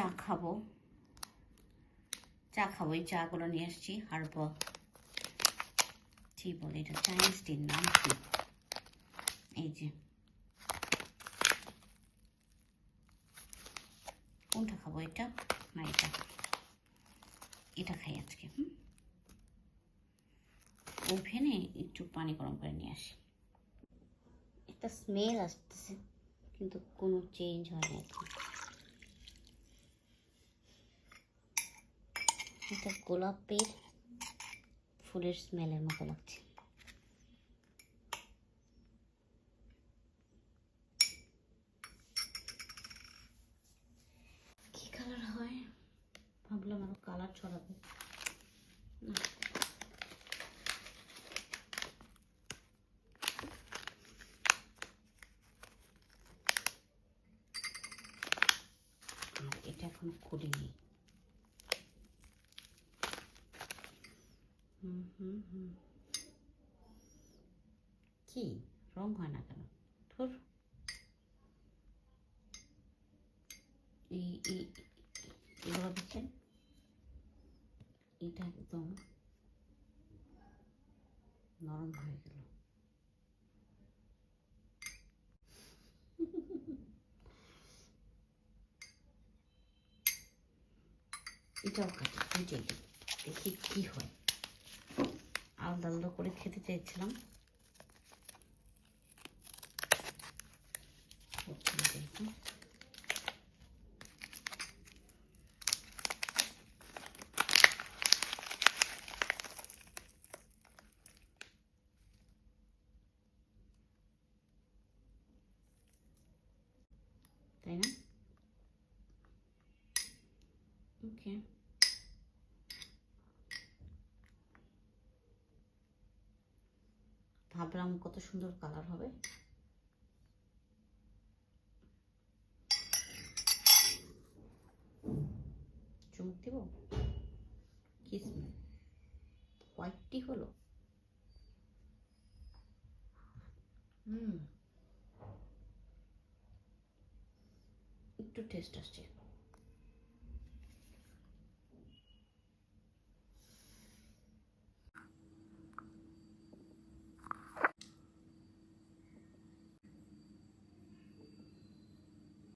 চা খাব। চা খাব, এই চাগুলো নিয়ে এসছি হারব। কি বলে এটা? চাইনিজ টির নাম কি? এই যে। কোনটা খাব এটা? না, এটা। এটা খাই আজকে, হুম? ওভেনে একটু পানি গরম করে নিয়ে আসি। একটা স্মেল আসতেছে, কিন্তু কোনো চেঞ্জ হয়নি এখন। এটা গোলাপের ফুলের স্মেলের মতো লাগছে। কি কালার হয়? ভাবলাম আরও কালার ছড়াবে। এটা এখন খুলিনি হুম হুম হুম কি? রং হয় না কেন? ধর এগুলো দেখেন। এটা একদম নরম হয়ে গেল। এটাও কাটি দেখি কি হয়। আলাদা আলাদা করে খেতে চাইছিলাম। তাই ওকে। ভাবলাম কত সুন্দর কালার হবে। চুমুক দিব? কি হোয়াইটটি হলো? হুম। একটু টেস্ট আসছে।